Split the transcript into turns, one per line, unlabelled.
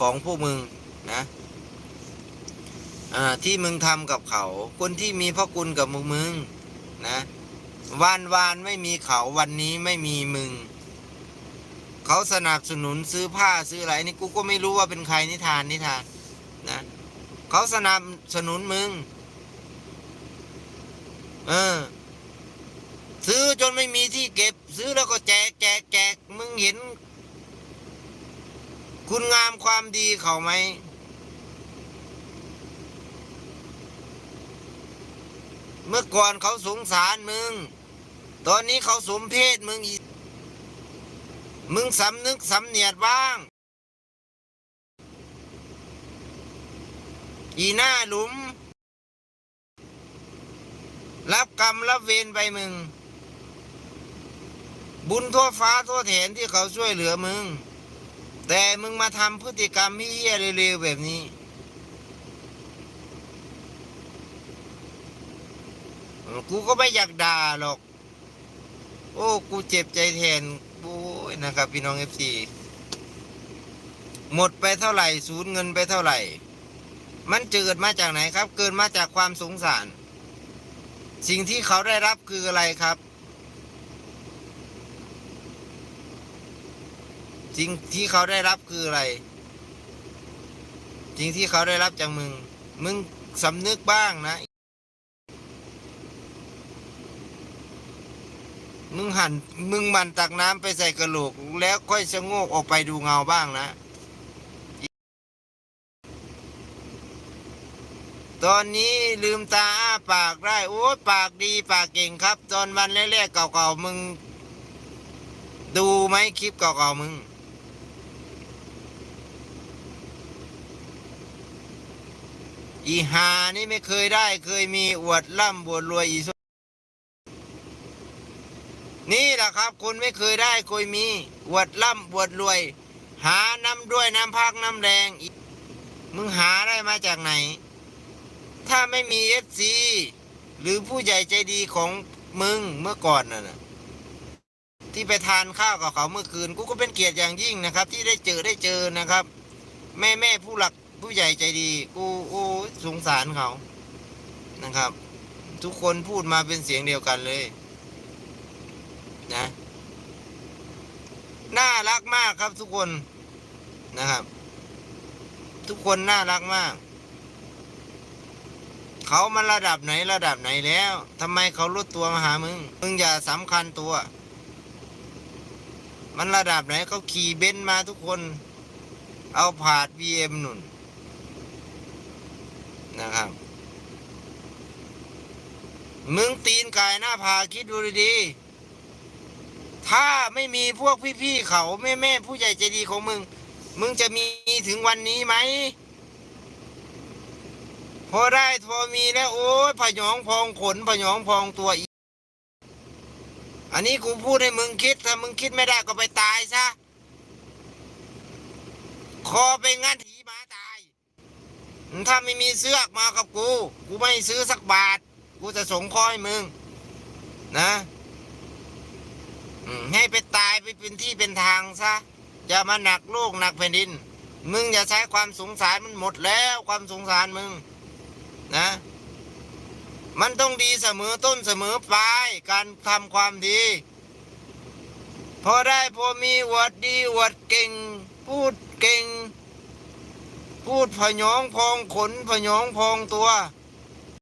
ของพวกมึงนะที่มึงทำกับเขา คนที่มีพระคุณกับมึงมึงนะวานวานไม่มีเขาวันนี้ไม่มีมึง เขาสนับสนุนซื้อผ้าซื้ออะไรนี่กูก็ไม่รู้ว่าเป็นใครนิทานนิทานนะเขาสนับสนุนมึง เออ ซื้อจนไม่มีที่เก็บ ซื้อแล้วก็แจกแจกแจกมึงเห็น คุณงามความดีเขาไหม เมื่อก่อนเขาสงสารมึง ตอนนี้เขาสมเพศมึงอีมึงสำนึกสำเนียดบ้าง อีหน้าหลุม รับกรรมรับเวรไปมึง บุญทั่วฟ้าทั่วแถนที่เขาช่วยเหลือมึง แต่มึงมาทำพฤติกรรมที่เหี้ยเร็วๆแบบนี้ กูก็ไม่อยากด่าหรอก โอ้ กูเจ็บใจแทนโอ้ยนะครับ พี่น้องเอฟซีหมดไปเท่าไหร่สูญเงินไปเท่าไหร่ มันเกิดมาจากไหนครับ เกิดมาจากความสงสาร สิ่งที่เขาได้รับคืออะไรครับ สิ่งที่เขาได้รับคืออะไร สิ่งที่เขาได้รับจากมึง มึงสำนึกบ้างนะ มึงหันมึงมันตักน้ำไปใส่กระโหลก แล้วค่อยชะโงกออกไปดูเงาบ้างนะ ตอนนี้ลืมตาอ้าปากได้ โอ้ปากดีปากเก่งครับ ตอนวันแรกๆเก่าๆมึงดูไหมคลิปเก่าๆมึง อีหานี่ไม่เคยได้ เคยมีอวดร่ำบวดรวยอีสนี่แหละครับ คนไม่เคยได้เคยมีอวดร่ำบวดรวย หาน้ำด้วยน้ำพักน้ำแรงมึงหาได้มาจากไหน ถ้าไม่มีเอฟซีหรือผู้ใหญ่ใจดีของมึงเมื่อก่อนน่ะที่ไปทานข้าวกับเขาเมื่อคืน กูก็เป็นเกียรติอย่างยิ่งนะครับ ที่ได้เจอได้เจอนะครับ แม่แม่ผู้หลัก ผู้ใหญ่ใจดี กูโอ้สงสารเขานะครับ ทุกคนพูดมาเป็นเสียงเดียวกันเลย นะน่ารักมากครับทุกคนนะครับ ทุกคนน่ารักมาก เขามันระดับไหนระดับไหนแล้วทำไมเขาลดตัวมาหามึงมึงอย่าสำคัญตัว มันระดับไหนเขาขี่เบนซ์มาทุกคน เอาผาด VM หนุน นะครับ มึงตีนกายหน้าผาคิดดูดีๆถ้าไม่มีพวกพี่ๆเขาแม่แม่ๆผู้ใหญ่ใจดีของมึง มึงจะมีถึงวันนี้ไหมพอได้พอมีแล้วโอ้ยผยองพองขนผยองพองตัวอีกอันนี้กูพูดให้มึงคิด ถ้ามึงคิดไม่ได้ก็ไปตายซะ คอไปงัดหี ถ้าไม่มีเสื้อมากับกู กูไม่ซื้อสักบาท กูจะสงคอให้มึง นะให้ไปตายไปเป็นที่เป็นทางซะ อย่ามาหนักโลกหนักแผ่นดิน มึงอย่าใช้ความสงสารมันหมดแล้วความสงสารมึง นะ มันต้องดีเสมอต้นเสมอปลายการทำความดี พอได้พอมีวดดีวดเก่ง พูดเก่ง พูดพยองพองขนพยองพองตัว